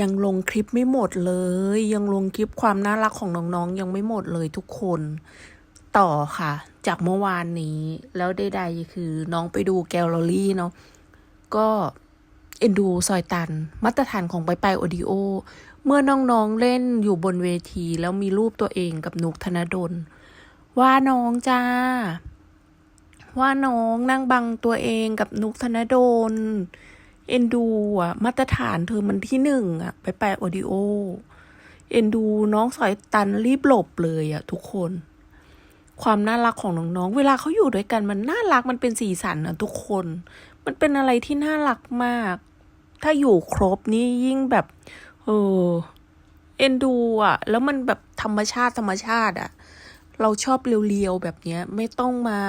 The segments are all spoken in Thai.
ยังลงคลิปไม่หมดเลย ยังลงคลิปความน่ารักของน้องๆ ยังไม่หมดเลยทุกคน ต่อค่ะ จากเมื่อวานนี้ แล้วใดๆคือน้องไปดูแกลเลอรี่เนาะก็เอ็นดูซอยตัน มาตรฐานของไปไปโอดิโอ เมื่อน้องๆเล่นอยู่บนเวที แล้วมีรูปตัวเองกับนุกธนดล ว่าน้องจ้า ว่าน้องนั่งบังตัวเองกับนุกธนดล เอ็นดูอะ มาตรฐานเธอมันที่หนึ่งอะ ไปไปโอดิโอ เอ็นดูน้องสอยตันรีบหลบเลยอะ ทุกคน ความน่ารักของน้องๆ เวลาเขาอยู่ด้วยกันมันน่ารักมันเป็นสีสันอะทุกคน มันเป็นอะไรที่น่ารักมาก ถ้าอยู่ครบนี่ยิ่งแบบเออเอ็นดูอะ แล้วมันแบบธรรมชาติธรรมชาติอะ เราชอบเรียวๆแบบเนี้ย ไม่ต้องมา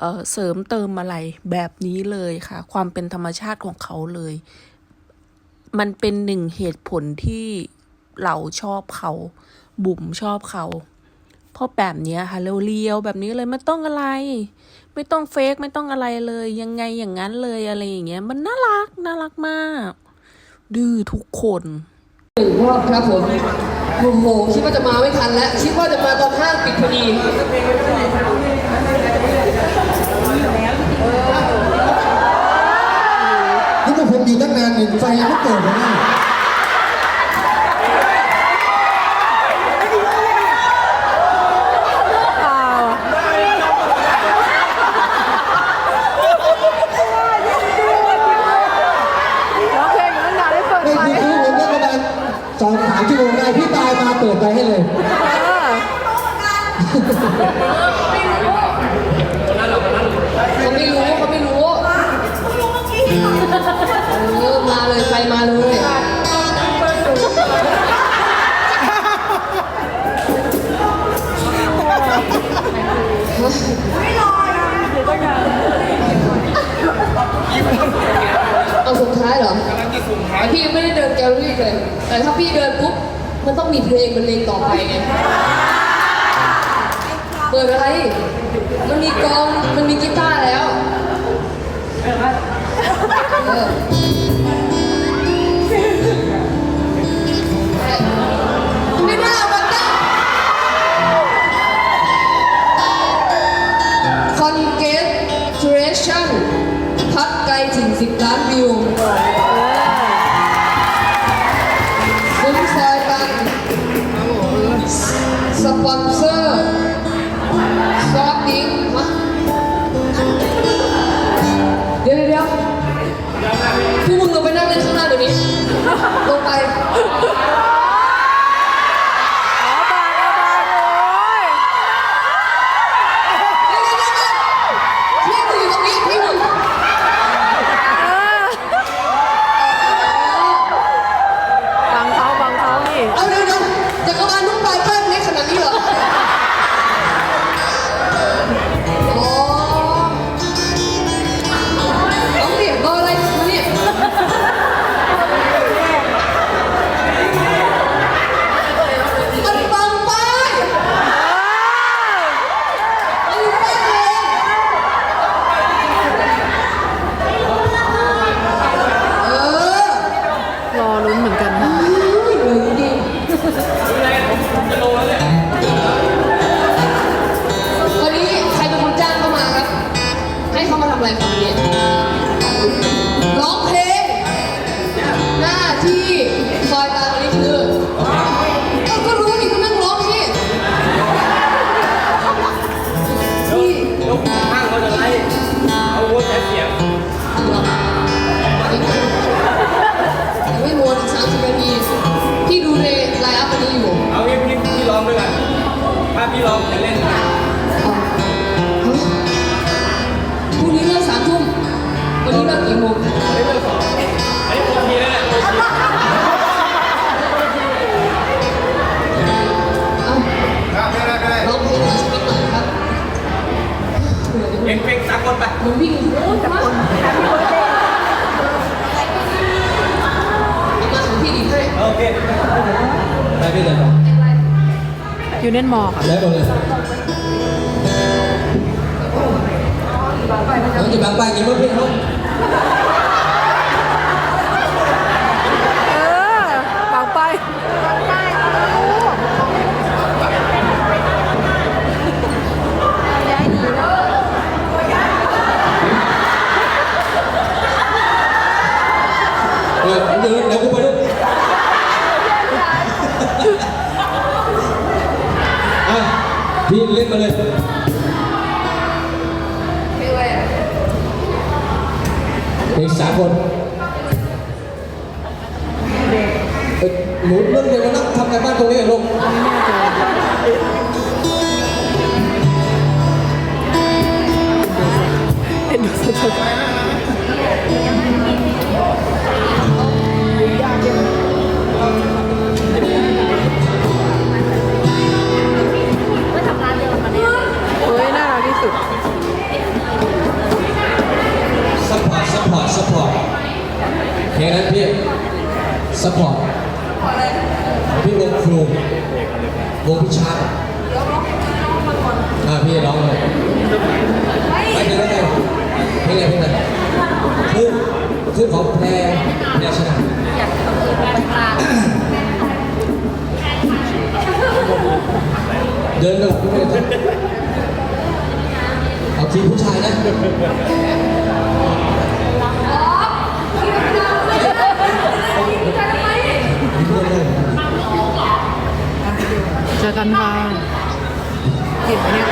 เเสริมเติมอะไรแบบนี้เลยค่ะ ความเป็นธรรมชาติของเขาเลย มันเป็นหนึ่งเหตุผลที่เราชอบเขาบุ๋มชอบเขาเพราะแบบนี้ค่ะเรียวๆแบบนี้เลยไม่ต้องอะไร ไม่ต้องเฟกไม่ต้องอะไรเลย ยังไงอย่างนั้นเลยอะไรอย่างเงี้ย มันน่ารักน่ารักมาก ดื้อทุกคนหนึ่งรอบครับผม โอ้โหคิดว่าจะมาไม่ทันแล้ว คิดว่าจะมาตอนห้างปิดพอดีนี่ผมอยู่ตั้งนานหนึ่งไฟยังไม่เกิดเลยนะ ร้องเพลงอยู่ตั้งนานได้เปิด ไม่ ไฟ คือคือผมได้ประมาณสองสามชั่วโมงได้พี่ตายมาเปิดไฟให้เลย เขาไม่รู้เขาไม่รู้เออมาเลยใครมาเลยเอาสุดท้ายเหรอ พี่ยังไม่ได้เดินแกลเลอรี่เลย แต่ถ้าพี่เดินปุ๊บ มันต้องมีเพลงบรรเลงต่อไปไงเปิดอะไร มันมีกลอง มันมีกีตาร์แล้วเออไม่น่ามันนะคอนเกตเทรชั่นพัดไกลถึงสิบล้านวิว อซอร์ซอสดิ้งมาเดี๋ยวเดี๋ยวเดี๋ยวพวกมึงลงไปนั่งเล่นข้างหน้าเดี๋ยวนี้ลงไป ร้องเพลง หน้าที่ซอยตาวันนี้คือเอ้าก็รู้นี่ก็นั่งร้องสิพี่ห้างเขาจะไล่เอาวัวใช้เสียงยังไม่หมดอีกสามสิบนาทีพี่ดูในไลน์อัพวันนี้อยู่ เอางี้พี่พี่ร้องด้วยกัน ถ้าพี่ร้องจะเล่น หนูวิ่งโอ้ยมาเอามาของพี่ดีให้โอเคไปพี่เลยต่อยูเนียนมอค่ะแล้วหมดเลยน้องจะบางไปกินเพื่อนเขาเออ ยวเดี๋ยวเดี๋ยวกูไปด้วยอะพี่เล่นมาเลยเพลงสากลเอ้ยหนูเรื่องเดียวมานั่งทำงานบ้านตรงนี้เหรอลูกเอ็นดูสุดไสุด ซัพพอร์ตซัพพอร์ตซัพพอร์ตเพลงนั้นพี่ซัพพอร์ตพี่วงครูวงพิชาอ่าพี่ร้องเลยไม่เป็นไรเพลงอะไรเพลงอะไรคือคือของแพรแพรชนะเดินแบบไม่ได้ต้องเอา ทีมผู้ชายนะเจอกันค่ะเก็นไหมเนี่ย